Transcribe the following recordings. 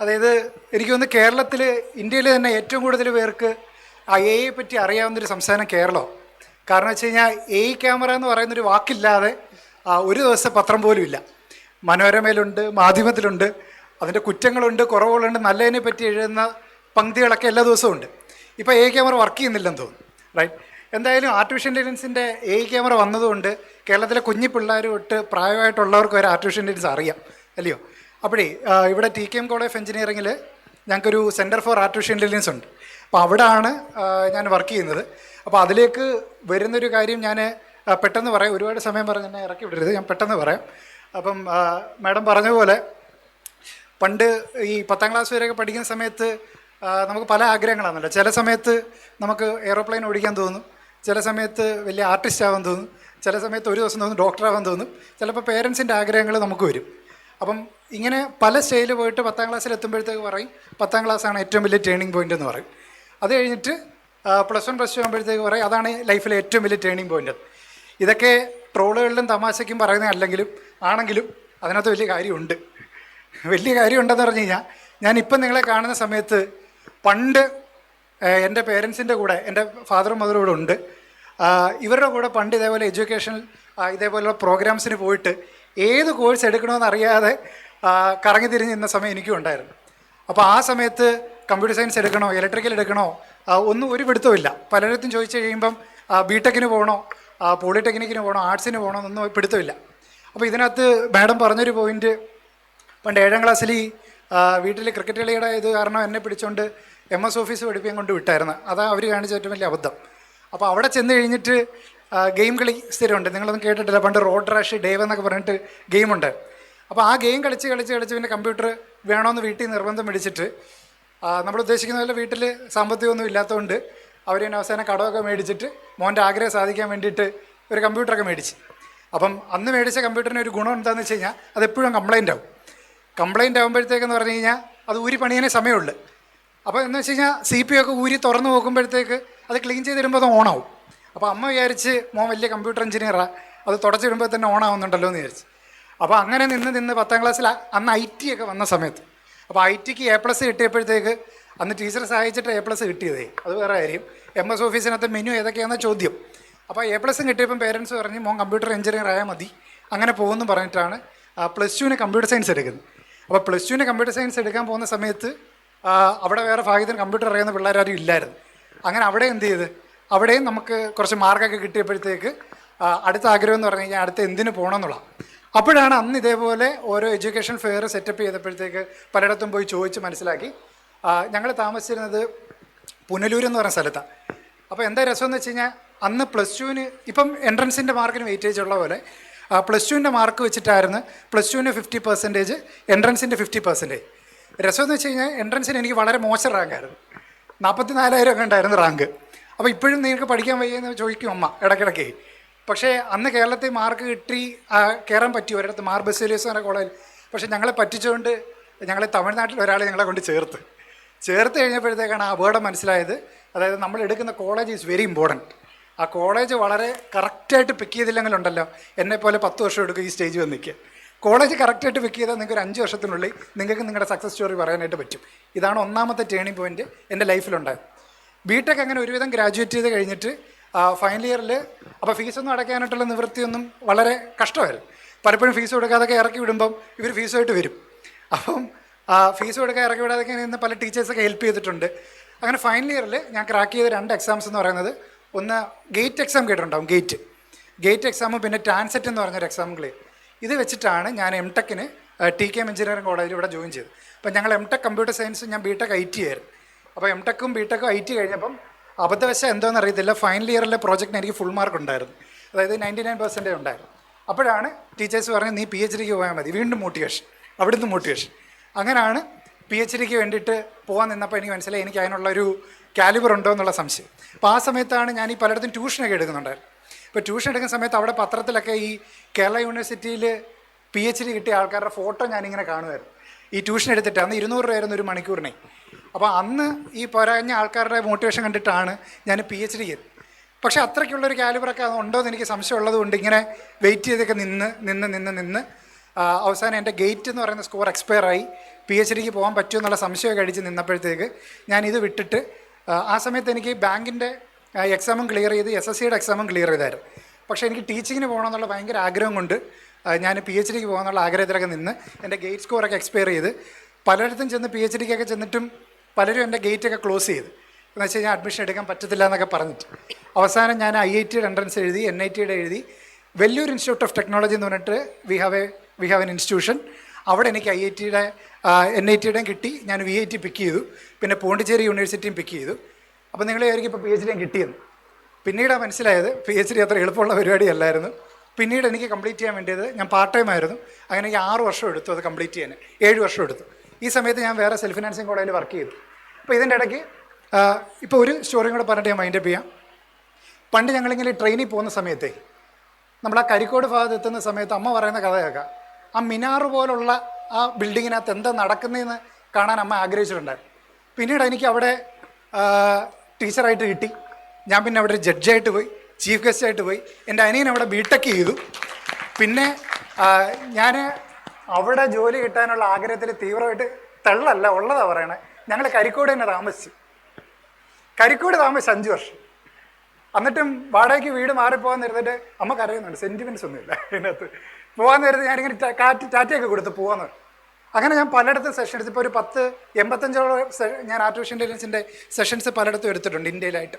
അതായത് എനിക്ക് തോന്നുന്നു കേരളത്തിൽ ഇന്ത്യയിൽ തന്നെ ഏറ്റവും കൂടുതൽ പേർക്ക് ആ എ ഐയെ പറ്റി അറിയാവുന്നൊരു സംസ്ഥാനം കേരളം. കാരണം വെച്ച് കഴിഞ്ഞാൽ എ ക്യാമറ എന്ന് പറയുന്നൊരു വാക്കില്ലാതെ ഒരു ദിവസം പത്രം പോലും ഇല്ല. മനോരമയിലുണ്ട് മാധ്യമത്തിലുണ്ട് അതിന്റെ കുറ്റങ്ങളുണ്ട് കുറവുകളുണ്ട് നല്ലതിനെ പറ്റി എഴുതുന്ന പങ്ക്തികളൊക്കെ എല്ലാ ദിവസവും ഉണ്ട്. ഇപ്പോൾ എ ക്യാമറ വർക്ക് ചെയ്യുന്നില്ലെന്ന് തോന്നുന്നു റൈറ്റ് എന്തായാലും ആർട്ടിഫിഷ്യൽ ഇന്റലിജൻസിന്റെ എ ക്യാമറ വന്നതുകൊണ്ട് കേരളത്തിലെ കുഞ്ഞു പിള്ളേർ തൊട്ട് പ്രായമായിട്ടുള്ളവർക്ക് വരെ ആർട്ടിഫിഷ്യൽ ഇന്റലിജൻസ് അറിയാം അല്ലയോ? അപ്പോഴേ ഇവിടെ T K M college of എഞ്ചിനീയറിംഗിൽ ഞങ്ങൾക്കൊരു സെന്റർ ഫോർ ആർട്ടിഫിഷ്യൽ ഇന്റലിജൻസ് ഉണ്ട്. അപ്പോൾ അവിടെയാണ് ഞാൻ വർക്ക് ചെയ്യുന്നത്. അപ്പോൾ അതിലേക്ക് വരുന്നൊരു കാര്യം ഞാൻ പെട്ടെന്ന് പറയാം. ഒരുപാട് സമയം പറഞ്ഞ് എന്നെ ഇറക്കി വിടരുത്. ഞാൻ പെട്ടെന്ന് പറയാം. അപ്പം മാഡം പറഞ്ഞ പോലെ പണ്ട് ഈ പത്താം ക്ലാസ് വരെയൊക്കെ പഠിക്കുന്ന സമയത്ത് നമുക്ക് പല ആഗ്രഹങ്ങളാണല്ലോ. ചില സമയത്ത് നമുക്ക് എയ്റോപ്ലെയിൻ ഓടിക്കാൻ തോന്നും. ചില സമയത്ത് വലിയ ആർട്ടിസ്റ്റ് ആവാൻ തോന്നും. ചില സമയത്ത് ഒരു ദിവസം തോന്നും ഡോക്ടർ ആവാൻ തോന്നും. ചിലപ്പോൾ പേരൻസിന്റെ ആഗ്രഹങ്ങൾ നമുക്ക് വരും. അപ്പം ഇങ്ങനെ പല സ്റ്റേജിൽ പോയിട്ട് പത്താം ക്ലാസ്സിൽ എത്തുമ്പോഴത്തേക്ക് പറയും പത്താം ക്ലാസ്സാണ് ഏറ്റവും വലിയ ടേണിംഗ് പോയിന്റ് എന്ന് പറയും. അത് കഴിഞ്ഞിട്ട് പ്ലസ് വൺ പ്ലസ് ടു ആകുമ്പോഴത്തേക്ക് പറയും അതാണ് ലൈഫിലെ ഏറ്റവും വലിയ ടേണിംഗ് പോയിന്റ് ഇതൊക്കെ ട്രോളുകളിലും തമാശയ്ക്കും പറയുന്ന അല്ലെങ്കിലും ആണെങ്കിലും അതിനകത്ത് വലിയ കാര്യമുണ്ട്. വലിയ കാര്യമുണ്ടെന്ന് പറഞ്ഞു കഴിഞ്ഞാൽ ഞാനിപ്പം നിങ്ങളെ കാണുന്ന സമയത്ത് പണ്ട് എന്റെ പേരൻസിന്റെ കൂടെ എന്റെ ഫാദറും മദറും കൂടെ ഉണ്ട്. ഇവരുടെ കൂടെ പണ്ട് ഇതേപോലെ എഡ്യൂക്കേഷൻ ഇതേപോലെയുള്ള പ്രോഗ്രാംസിന് പോയിട്ട് ഏത് കോഴ്സ് എടുക്കണമെന്ന് അറിയാതെ കറങ്ങി തിരിഞ്ഞ് നിന്ന സമയം എനിക്കും ഉണ്ടായിരുന്നു. അപ്പോൾ ആ സമയത്ത് കമ്പ്യൂട്ടർ സയൻസ് എടുക്കണോ ഇലക്ട്രിക്കൽ എടുക്കണോ ഒന്നും ഒരു പിടുത്തമില്ല പലയിടത്തും ചോദിച്ചു കഴിയുമ്പം ബി ടെക്കിന് പോകണോ പോളിടെക്നിക്കിന് പോകണോ ആർട്സിന് പോകണോ എന്നൊന്നും പിടുത്തമില്ല അപ്പോൾ ഇതിനകത്ത് മാഡം പറഞ്ഞൊരു പോയിന്റ് പണ്ട് ഏഴാം ക്ലാസ്സിൽ ഈ വീട്ടിൽ ക്രിക്കറ്റ് കളിയുടെ ഇത് കാരണം എന്നെ പിടിച്ചുകൊണ്ട് എം എസ് ഓഫീസ് പഠിപ്പിക്കാൻ കൊണ്ട് വിട്ടായിരുന്നു. അതാ അവർ കാണിച്ച ഏറ്റവും വലിയ അബദ്ധം. അപ്പോൾ അവിടെ ചെന്ന് കഴിഞ്ഞിട്ട് ഗെയിം കളി സ്ഥിരമുണ്ട്. നിങ്ങളൊന്നും കേട്ടിട്ടില്ല. പണ്ട് റോഡ് റാഷ് ഡേവ് എന്നൊക്കെ പറഞ്ഞിട്ട് ഗെയിമുണ്ട്. അപ്പോൾ ആ ഗെയിം കളിച്ച് കളിച്ച് കളിച്ച് പിന്നെ കമ്പ്യൂട്ടർ വേണമെന്ന് വീട്ടിൽ നിർബന്ധം പിടിച്ചിട്ട് നമ്മൾ ഉദ്ദേശിക്കുന്ന പോലെ വീട്ടിൽ സാമ്പത്തികമൊന്നും ഇല്ലാത്തതുകൊണ്ട് അവർ തന്നെ അവസാനം കടമൊക്കെ മേടിച്ചിട്ട് മോന്റെ ആഗ്രഹം സാധിക്കാൻ വേണ്ടിയിട്ട് ഒരു കമ്പ്യൂട്ടറൊക്കെ മേടിച്ച്. അപ്പം അന്ന് മേടിച്ച കമ്പ്യൂട്ടറിന് ഒരു ഗുണം എന്താണെന്ന് വെച്ച് കഴിഞ്ഞാൽ അത് എപ്പോഴും കംപ്ലൈന്റ് ആവും. കംപ്ലൈന്റ് ആകുമ്പോഴത്തേക്കെന്ന് പറഞ്ഞു കഴിഞ്ഞാൽ അത് ഊരി പണിയാനേ സമയമുള്ളൂ. അപ്പോൾ എന്ന് വെച്ച് കഴിഞ്ഞാൽ സി പി ഒക്കെ ഊരി തുറന്ന് നോക്കുമ്പോഴത്തേക്ക് അത് ക്ലീൻ ചെയ്ത് തരുമ്പോൾ അത് ഓണാവും അപ്പോൾ അമ്മ വിചാരിച്ച് മോൻ വലിയ കമ്പ്യൂട്ടർ എഞ്ചിനീയറാണ് അത് തുടച്ചിടുമ്പോൾ തന്നെ ഓണാവുന്നുണ്ടല്ലോ എന്ന് വിചാരിച്ച്. അപ്പോൾ അങ്ങനെ നിന്ന് നിന്ന് പത്താം ക്ലാസ്സിൽ അന്ന് ഐ ടി ഒക്കെ വന്ന സമയത്ത്. അപ്പോൾ ഐ ടിക്ക് എ പ്ലസ് കിട്ടിയപ്പോഴത്തേക്ക് അന്ന് ടീച്ചർ സഹായിച്ചിട്ട് എ പ്ലസ് കിട്ടിയതേ. അത് വേറെ കാര്യം. എം എസ് ഓഫീസിനകത്ത് മെനു ഏതൊക്കെയാണെന്ന ചോദ്യം. അപ്പോൾ എ പ്ലസും കിട്ടിയപ്പം പേരൻസ് പറഞ്ഞ് മോൻ കമ്പ്യൂട്ടർ എഞ്ചിനീയർ ആയാൽ മതി. അങ്ങനെ പോകുമെന്ന് പറഞ്ഞിട്ടാണ് പ്ലസ് ടുവിന് കമ്പ്യൂട്ടർ സയൻസ് എടുക്കുന്നത്. അപ്പോൾ പ്ലസ് ടുവിന് കമ്പ്യൂട്ടർ സയൻസ് എടുക്കാൻ പോകുന്ന സമയത്ത് അവിടെ വേറെ ഭാഗ്യത്തിന് കമ്പ്യൂട്ടർ അറിയാവുന്ന പിള്ളേരാരും ഇല്ലായിരുന്നു. അങ്ങനെ അവിടെ എന്ത് ചെയ്ത്? അവിടെയും നമുക്ക് കുറച്ച് മാർക്കൊക്കെ കിട്ടിയപ്പോഴത്തേക്ക് അടുത്ത ആഗ്രഹം എന്ന് പറഞ്ഞു കഴിഞ്ഞാൽ അടുത്ത എന്തിനു പോകണം എന്നുള്ള അപ്പോഴാണ് അന്ന് ഇതേപോലെ ഓരോ എഡ്യൂക്കേഷൻ ഫെയർ സെറ്റപ്പ് ചെയ്തപ്പോഴത്തേക്ക് പലയിടത്തും പോയി ചോദിച്ച് മനസ്സിലാക്കി. ഞങ്ങൾ താമസിച്ചിരുന്നത് പുനലൂർ എന്ന് പറഞ്ഞ സ്ഥലത്താണ് അപ്പോൾ എന്താ രസം എന്ന് വെച്ച് കഴിഞ്ഞാൽ അന്ന് പ്ലസ് ടുവിന് ഇപ്പം എൻട്രൻസിന്റെ മാർക്കിന് വെയിറ്റേജ് ഉള്ള പോലെ പ്ലസ് ടുവിന്റെ മാർക്ക് വെച്ചിട്ടായിരുന്നു പ്ലസ് ടുവിന് ഫിഫ്റ്റി പെർസെന്റേജ് എൻട്രൻസിന്റെ ഫിഫ്റ്റി പെർസെന്റേജ് രസം എന്ന് വെച്ച് കഴിഞ്ഞാൽ എൻട്രൻസിന് എനിക്ക് വളരെ മോശം റാങ്കായിരുന്നു നാൽപ്പത്തി നാലായിരം ഒക്കെ ഉണ്ടായിരുന്നു റാങ്ക് അപ്പോൾ ഇപ്പോഴും നിങ്ങൾക്ക് പഠിക്കാൻ വയ്യെന്ന് ചോദിക്കും അമ്മ ഇടയ്ക്കിടയ്ക്ക്. പക്ഷേ അന്ന് കേരളത്തിൽ മാർക്ക് കിട്ടി കയറാൻ പറ്റി ഒരിടത്ത് മാർ ബസേലിയസ് എന്ന കോളേജിൽ. പക്ഷേ ഞങ്ങളെ പറ്റിച്ചുകൊണ്ട് ഞങ്ങളെ തമിഴ്നാട്ടിൽ ഒരാളെ ഞങ്ങളെ കൊണ്ട് ചേർത്ത്. ചേർത്ത് കഴിഞ്ഞപ്പോഴത്തേക്കാണ് ആ അപകടം മനസ്സിലായത്. അതായത് നമ്മൾ എടുക്കുന്ന കോളേജ് ഈസ് വെരി ഇമ്പോർട്ടന്റ് ആ കോളേജ് വളരെ കറക്റ്റായിട്ട് പിക്ക് ചെയ്തില്ലെങ്കിലുണ്ടല്ലോ എന്നെപ്പോലെ പോലെ പത്ത് വർഷം എടുക്കും ഈ സ്റ്റേജ് വന്ന് നിൽക്കുക കോളേജ് കറക്റ്റായിട്ട് പിക്ക് ചെയ്താൽ നിങ്ങൾക്ക് ഒരു അഞ്ച് വർഷത്തിനുള്ളിൽ നിങ്ങൾക്ക് നിങ്ങളുടെ സക്സസ് സ്റ്റോറി പറയാനായിട്ട് പറ്റും. ഇതാണ് ഒന്നാമത്തെ ടേണിംഗ് പോയിന്റ് എന്റെ ലൈഫിലുണ്ടായത് ബിടെക് അങ്ങനെ ഒരുവിധം ഗ്രാജുവേറ്റ് ചെയ്ത് കഴിഞ്ഞിട്ട് ഫൈനൽ ഇയറിൽ അപ്പോൾ ഫീസൊന്നും അടയ്ക്കാനായിട്ടുള്ള നിവൃത്തിയൊന്നും വളരെ കഷ്ടമായിരുന്നു. പലപ്പോഴും ഫീസ് കൊടുക്കാതൊക്കെ ഇറക്കി വിടുമ്പം ഇവർ ഫീസുമായിട്ട് വരും. അപ്പം ഫീസ് കൊടുക്കാൻ ഇറക്കി വിടാതൊക്കെ ഇന്ന് പല ടീച്ചേഴ്സൊക്കെ ഹെൽപ്പ് ചെയ്തിട്ടുണ്ട്. അങ്ങനെ ഫൈനൽ ഇയറിൽ ഞാൻ ക്രാക്ക് ചെയ്ത രണ്ട് എക്സാംസ് എന്ന് പറയുന്നത് ഒന്ന് ഗേറ്റ് എക്സാം കേട്ടിട്ടുണ്ടാവും ഗേറ്റ് ഗേറ്റ് എക്സാമും പിന്നെ ടാൻസെറ്റ് എന്ന് പറഞ്ഞൊരു എക്സാം ക്ലിയർ ഇത് വെച്ചിട്ടാണ് ഞാൻ എം ടെക്കിന് ടി കെ എം എഞ്ചിനീയറിംഗ് കോളേജിൽ ഇവിടെ ജോയിൻ ചെയ്തത്. അപ്പം ഞങ്ങൾ എം ടെക് കമ്പ്യൂട്ടർ സയൻസ് ഞാൻ ബി ടെക് ഐ ടി ആയിരുന്നു. അപ്പോൾ എം ടെക്കും ബി ടെക്കും ഐ ടി കഴിഞ്ഞപ്പം അബദ്ധവശം എന്തോന്ന് അറിയത്തില്ല. ഫൈനൽ ഇയറിലെ പ്രോജക്റ്റിന് എനിക്ക് ഫുൾ മാർക്ക് ഉണ്ടായിരുന്നു. അതായത് നയന്റി നയൻ പെർസെന്റേജ് ഉണ്ടായിരുന്നു. അപ്പോഴാണ് ടീച്ചേഴ്സ് പറഞ്ഞത് നീ പി എച്ച് ഡിക്ക് പോയാൽ മതി. വീണ്ടും മോട്ടിവേഷൻ അവിടുന്ന് മോട്ടിവേഷൻ അങ്ങനെയാണ് പി എച്ച് ഡിക്ക് വേണ്ടിയിട്ട് പോകാൻ നിന്നപ്പോൾ എനിക്ക് മനസ്സിലായി എനിക്ക് അതിനുള്ള ഒരു കാലിബർ ഉണ്ടോ എന്നുള്ള സംശയം. അപ്പോൾ ആ സമയത്താണ് ഞാൻ ഈ പലയിടത്തും ട്യൂഷനൊക്കെ എടുക്കുന്നുണ്ടായിരുന്നു ഇപ്പോൾ ട്യൂഷൻ എടുക്കുന്ന സമയത്ത് അവിടെ പത്രത്തിലൊക്കെ ഈ കേരള യൂണിവേഴ്സിറ്റിയിൽ പി എച്ച് ഡി കിട്ടിയ ആൾക്കാരുടെ ഫോട്ടോ ഞാനിങ്ങനെ കാണുമായിരുന്നു. ഈ ട്യൂഷൻ എടുത്തിട്ട് അന്ന് ഇരുന്നൂറ് രൂപയായിരുന്നു ഒരു മണിക്കൂറിനെ. അപ്പോൾ അന്ന് ഈ പോരാഞ്ഞ ആൾക്കാരുടെ മോട്ടിവേഷൻ കണ്ടിട്ടാണ് ഞാൻ പി എച്ച് ഡി ചെയ്തത് പക്ഷേ അത്രയ്ക്കുള്ളൊരു കാലിബറൊക്കെ ഉണ്ടോ എന്ന് എനിക്ക് സംശയം ഉള്ളത് കൊണ്ട് ഇങ്ങനെ വെയിറ്റ് ചെയ്തൊക്കെ നിന്ന് നിന്ന് നിന്ന് നിന്ന് അവസാനം എന്റെ ഗേറ്റ് എന്ന് പറയുന്ന സ്കോർ എക്സ്പയർ ആയി. പി എച്ച് ഡിക്ക് പോകാൻ പറ്റുമോ എന്നുള്ള സംശയം കഴിച്ച് നിന്നപ്പോഴത്തേക്ക് ഞാൻ ഇത് വിട്ടിട്ട് ആ, സമയത്ത് എനിക്ക് ബാങ്കിന്റെ എക്സാമും ക്ലിയർ ചെയ്ത് എസ് എസ് സിയുടെ എക്സാമും ക്ലിയർ ചെയ്തായിരുന്നു. പക്ഷേ എനിക്ക് ടീച്ചിങ്ങിന് പോകണമെന്നുള്ള ഭയങ്കര ആഗ്രഹം കൊണ്ട് ഞാൻ പി എച്ച് ഡിക്ക് പോകാമെന്നുള്ള ആഗ്രഹത്തിലൊക്കെ നിന്ന് എന്റെ ഗേറ്റ് സ്കോറൊക്കെ എക്സ്പയർ ചെയ്ത് പലയിടത്തും ചെന്ന് പി എച്ച് ഡിക്കൊക്കെ ചെന്നിട്ടും പലരും എന്റെ ഗേറ്റൊക്കെ ക്ലോസ് ചെയ്ത്. എന്ന് വെച്ച് കഴിഞ്ഞാൽ അഡ്മിഷൻ എടുക്കാൻ പറ്റത്തില്ല എന്നൊക്കെ പറഞ്ഞിട്ട്. അവസാനം ഞാൻ ഐ ഐ ടിയുടെ എൻട്രൻസ് എഴുതി എൻ ഐ ടിയുടെ എഴുതി. വെല്ലൂർ ഇൻസ്റ്റിറ്റ്യൂട്ട് ഓഫ് ടെക്നോളജി എന്ന് പറഞ്ഞിട്ട് we have a we have an institution അവിടെ എനിക്ക് ഐ ഐ ടിയുടെ എൻ ഐ ടിയുടെയും കിട്ടി. ഞാൻ വി ഐ ടി പിക്ക് ചെയ്തു. പിന്നെ പോണ്ടിച്ചേരി യൂണിവേഴ്സിറ്റിയും പിക്ക് ചെയ്തു. അപ്പോൾ നിങ്ങൾ ആയിരിക്കും ഇപ്പോൾ പി എച്ച് ഡിയും കിട്ടിയെന്ന്. പിന്നീടാണ് മനസ്സിലായത് പി എച്ച് ഡി അത്ര എളുപ്പമുള്ള പരിപാടിയല്ലായിരുന്നു പിന്നീട് എനിക്ക് കംപ്ലീറ്റ് ചെയ്യാൻ വേണ്ടിയത് ഞാൻ പാർട്ട് ടൈം ആയിരുന്നു. അങ്ങനെ എനിക്ക് ആറ് വർഷം എടുത്തു അത് കംപ്ലീറ്റ് ചെയ്യാൻ. ഏഴ് വർഷം എടുത്തു. ഈ സമയത്ത് ഞാൻ വേറെ സെൽഫ് ഫിനാൻസിങ് കോളേജിൽ വർക്ക് ചെയ്തു. അപ്പോൾ ഇതിന്റെ ഇടയ്ക്ക് ഇപ്പോൾ ഒരു സ്റ്റോറിയും കൂടെ പറഞ്ഞിട്ട് ഞാൻ മൈൻഡപ്പ് ചെയ്യാം. പണ്ട് ഞങ്ങളിങ്ങനെ ട്രെയിനിൽ പോകുന്ന സമയത്തെ നമ്മൾ ആ കരിക്കോട് ഭാഗത്ത് എത്തുന്ന സമയത്ത് അമ്മ പറയുന്ന കഥ കേൾക്കാം. ആ മിനാർ പോലുള്ള ആ ബിൽഡിങ്ങിനകത്ത് എന്താ നടക്കുന്നതെന്ന് കാണാൻ അമ്മ ആഗ്രഹിച്ചിട്ടുണ്ടായിരുന്നു. പിന്നീട് എനിക്ക് അവിടെ ടീച്ചറായിട്ട് കിട്ടി. ഞാൻ പിന്നെ അവിടെ ജഡ്ജായിട്ട് പോയി ചീഫ് ഗസ്റ്റായിട്ട് പോയി. എന്റെ അനിയൻ അവിടെ ബിടെക് ചെയ്തു. പിന്നെ ഞാൻ അവിടെ ജോലി കിട്ടാനുള്ള ആഗ്രഹത്തിൽ തീവ്രമായിട്ട് തള്ളല്ല ഉള്ളതാ പറയണേ. ഞങ്ങൾ കരിക്കോട് തന്നെ താമസിച്ചു. കരിക്കോട് താമസിച്ചു അഞ്ച് വർഷം. എന്നിട്ടും വാടകയ്ക്ക് വീട് മാറിപ്പോകാൻ നേരത്തിട്ട് അമ്മ കരയുന്നുണ്ട് സെന്റിമെന്റ്സ് ഒന്നുമില്ല അതിനകത്ത് പോകാൻ നേരത്ത് ഞാനിങ്ങനെ കാറ്റ് ടാറ്റയൊക്കെ കൊടുത്ത് പോകാന്ന്. അങ്ങനെ ഞാൻ പലയിടത്തും സെഷൻസ് ഇപ്പോൾ ഒരു പത്ത് എൺപത്തഞ്ചോളം ഞാൻ ആർട്ടിഫിഷ്യൽ ഇന്റലിജൻസിന്റെ സെഷൻസ് പലയിടത്തും എടുത്തിട്ടുണ്ട് ഇന്ത്യയിലായിട്ട്.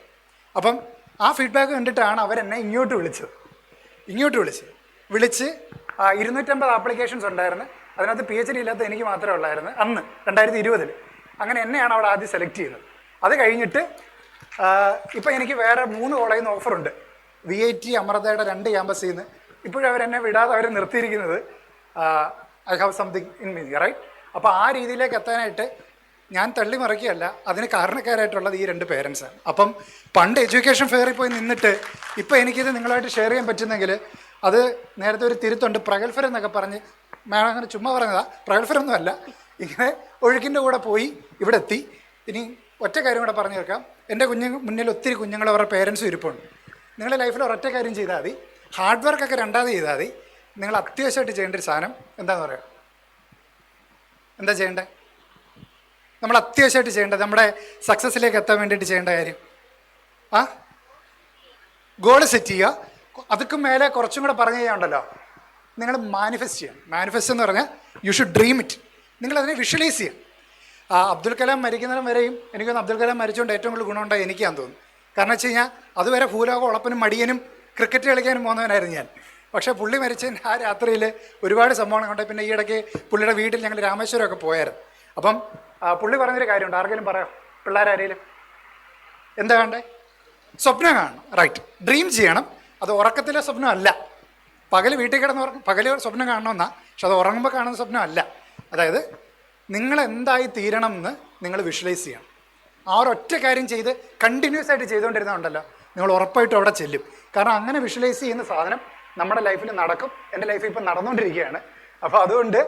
അപ്പം ആ ഫീഡ്ബാക്ക് കണ്ടിട്ടാണ് അവരെന്നെ ഇങ്ങോട്ട് വിളിച്ചത്. ഇങ്ങോട്ട് വിളിച്ചത് വിളിച്ച് ഇരുന്നൂറ്റമ്പത് ആപ്ലിക്കേഷൻസ് ഉണ്ടായിരുന്നു. അതിനകത്ത് പി എച്ച് ഡി ഇല്ലാത്ത എനിക്ക് മാത്രമേ ഉള്ളായിരുന്നു അന്ന് രണ്ടായിരത്തി ഇരുപതിൽ അങ്ങനെ എന്നെയാണ് അവിടെ ആദ്യം സെലക്ട് ചെയ്തത്. അത് കഴിഞ്ഞിട്ട് ഇപ്പം എനിക്ക് വേറെ മൂന്ന് കോളേജിൽ നിന്ന് ഓഫറുണ്ട് വി ഐ ടി അമൃതയുടെ രണ്ട് ക്യാമ്പസിൽ നിന്ന് ഇപ്പോഴും അവരെന്നെ വിടാതെ അവർ നിർത്തിയിരിക്കുന്നത് I have something in me right അപ്പോൾ ആ രീതിയിലേക്ക് എത്താനായിട്ട് ഞാൻ തള്ളി മറിക്കുകയല്ല അതിന് കാരണക്കാരായിട്ടുള്ളത് ഈ രണ്ട് പേരൻസാണ് അപ്പം പണ്ട് എഡ്യൂക്കേഷൻ ഫെയറിൽ പോയി നിന്നിട്ട് ഇപ്പോൾ എനിക്കിത് നിങ്ങളായിട്ട് ഷെയർ ചെയ്യാൻ പറ്റുന്നെങ്കിൽ അത് നേരത്തെ ഒരു തിരുത്തുണ്ട്. പ്രഗത്ഭർ എന്നൊക്കെ പറഞ്ഞ് മാഡം അങ്ങനെ ചുമ്മാ പറഞ്ഞതാ. പ്രഗത്ഭരൊന്നുമല്ല. ഇങ്ങനെ ഒഴുക്കിന്റെ കൂടെ പോയി ഇവിടെ എത്തി ഇനി ഒറ്റ കാര്യം കൂടെ പറഞ്ഞു തീർക്കാം എന്റെ കുഞ്ഞു മുന്നിൽ ഒത്തിരി കുഞ്ഞുങ്ങൾ അവരുടെ പേരൻസും ഇരിപ്പുണ്ട്. നിങ്ങളുടെ ലൈഫിൽ ഒരൊറ്റ കാര്യം ചെയ്താൽ മതി. ഹാർഡ് വർക്കൊക്കെ രണ്ടാമത് ചെയ്താൽ മതി. നിങ്ങൾ അത്യാവശ്യമായിട്ട് ചെയ്യേണ്ട ഒരു സാധനം എന്താണെന്ന് പറയുക എന്താ ചെയ്യേണ്ടത് നമ്മൾ അത്യാവശ്യമായിട്ട് ചെയ്യേണ്ടത് നമ്മുടെ സക്സസ്സിലേക്ക് എത്താൻ വേണ്ടിയിട്ട് ചെയ്യേണ്ട കാര്യം. ആ? ഗോൾ സെറ്റ് ചെയ്യുക. അതൊക്കെ മേലെ കുറച്ചും കൂടെ പറഞ്ഞു ചെയ്യാണ്ടല്ലോ നിങ്ങൾ മാനിഫെസ്റ്റ് ചെയ്യണം മാനിഫെസ്റ്റ് എന്ന് പറഞ്ഞാൽ യു ഷുഡ് ഡ്രീം ഇറ്റ് നിങ്ങൾ അതിനെ വിഷ്വലൈസ് ചെയ്യാം. അബ്ദുൽ കലാം മരിക്കുന്നതിനും വരെയും എനിക്കൊന്ന് അബ്ദുൽ കലാം മരിച്ചുകൊണ്ട് ഏറ്റവും കൂടുതൽ ഗുണമുണ്ടായി എനിക്കാന്ന് തോന്നുന്നു. കാരണം വെച്ച് കഴിഞ്ഞാൽ അതുവരെ ഭൂലോകം ഉളപ്പനും മടിയനും ക്രിക്കറ്റ് കളിക്കാനും പോകുന്നവനായിരുന്നു ഞാൻ. പക്ഷേ പുള്ളി മരിച്ച ആ രാത്രിയിൽ ഒരുപാട് സംഭവങ്ങൾ കൊണ്ട് പിന്നെ ഈ ഇടയ്ക്ക് പുള്ളിയുടെ വീട്ടിൽ ഞങ്ങൾ രാമേശ്വരമൊക്കെ പോയായിരുന്നു. അപ്പം പുള്ളി പറഞ്ഞൊരു കാര്യമുണ്ട്. ആർക്കെങ്കിലും പറയാം? പിള്ളേരാരെങ്കിലും എന്താ വേണ്ടേ? സ്വപ്നം കാണണം. റൈറ്റ് ഡ്രീം ചെയ്യണം. അത് ഉറക്കത്തിലെ സ്വപ്നമല്ല. പകൽ വീട്ടിൽ കിടന്ന് ഉറക്കം പകൽ സ്വപ്നം കാണണമെന്നാ പക്ഷെ അത് ഉറങ്ങുമ്പോൾ കാണുന്ന സ്വപ്നമല്ല. അതായത് നിങ്ങൾ എന്തായി തീരണം എന്ന് നിങ്ങൾ വിഷ്വലൈസ് ചെയ്യണം. ആ ഒരൊറ്റ കാര്യം ചെയ്ത് കണ്ടിന്യൂസ് ആയിട്ട് ചെയ്തുകൊണ്ടിരുന്നുണ്ടല്ലോ നിങ്ങൾ ഉറപ്പായിട്ട് അവിടെ ചെല്ലും. കാരണം അങ്ങനെ വിഷ്വലൈസ് ചെയ്യുന്ന സാധനം നമ്മുടെ ലൈഫിൽ നടക്കും. എന്റെ ലൈഫിൽ ഇപ്പം നടന്നുകൊണ്ടിരിക്കുകയാണ്. അപ്പോൾ അതുകൊണ്ട്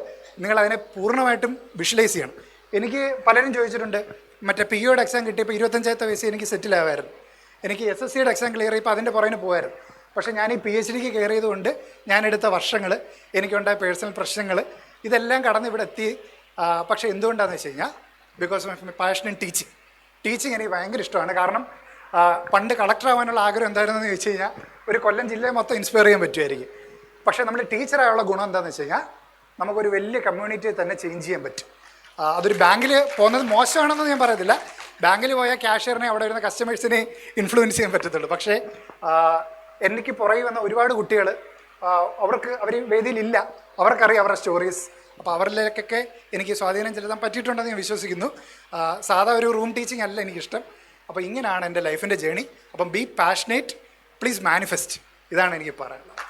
നിങ്ങൾ അതിനെ പൂർണമായിട്ടും വിഷ്വലൈസ് ചെയ്യണം. എനിക്ക് പലരും ചോദിച്ചിട്ടുണ്ട് മറ്റേ പി ഒയുടെ എക്സാം കിട്ടിയപ്പോൾ ഇരുപത്തഞ്ചാമത്തെ വയസ്സിൽ എനിക്ക് സെറ്റിൽ ആവായിരുന്നു. എനിക്ക് എസ് എസ് സിയുടെ എക്സാം ക്ലിയർ ചെയ്യപ്പോൾ അതിന്റെ പുറകിന് പോകുമായിരുന്നു പക്ഷേ ഞാൻ ഈ പി എച്ച് ഡിക്ക് കയറിയത് കൊണ്ട് ഞാൻ എടുത്ത വർഷങ്ങൾ എനിക്കുണ്ടായ പേഴ്സണൽ പ്രശ്നങ്ങൾ ഇതെല്ലാം കടന്ന് ഇവിടെ എത്തി പക്ഷേ എന്തുകൊണ്ടാണെന്ന് വെച്ച് കഴിഞ്ഞാൽ because of my passion in teaching teaching എനിക്ക് ഭയങ്കര ഇഷ്ടമാണ്. കാരണം പണ്ട് കളക്ടർ ആവാനുള്ള ആഗ്രഹം എന്തായിരുന്നെന്ന് ചോദിച്ചു കഴിഞ്ഞാൽ ഒരു കൊല്ലം ജില്ലയെ മൊത്തം ഇൻസ്പയർ ചെയ്യാൻ പറ്റുമായിരിക്കും. പക്ഷേ നമ്മൾ ടീച്ചറായുള്ള ഗുണം എന്താണെന്ന് വെച്ച് കഴിഞ്ഞാൽ നമുക്കൊരു വലിയ കമ്മ്യൂണിറ്റിയെ തന്നെ ചേഞ്ച് ചെയ്യാൻ പറ്റും. അതൊരു ബാങ്കിൽ പോകുന്നത് മോശമാണെന്ന് ഞാൻ പറയത്തില്ല. ബാങ്കിൽ പോയാൽ ക്യാഷ്യറിനെ അവിടെ വരുന്ന കസ്റ്റമേഴ്സിനെ ഇൻഫ്ലുവൻസ് ചെയ്യാൻ പറ്റത്തുള്ളൂ. പക്ഷേ എനിക്ക് പുറകിൽ വന്ന ഒരുപാട് കുട്ടികൾ അവർക്ക് അവർ വേദിയിലില്ല അവർക്കറിയാം അവരുടെ സ്റ്റോറീസ് അപ്പോൾ അവരിലേക്കൊക്കെ എനിക്ക് സ്വാധീനം ചെലുത്താൻ പറ്റിയിട്ടുണ്ടെന്ന് ഞാൻ വിശ്വസിക്കുന്നു. സാധാ ഒരു റൂം ടീച്ചിങ് അല്ല എനിക്കിഷ്ടം. അപ്പോൾ ഇങ്ങനെയാണ് എന്റെ ലൈഫിന്റെ ജേണി അപ്പം ബി പാഷനേറ്റ് പ്ലീസ് മാനിഫെസ്റ്റ് ഇതാണ് എനിക്ക് പറയാനുള്ളത്.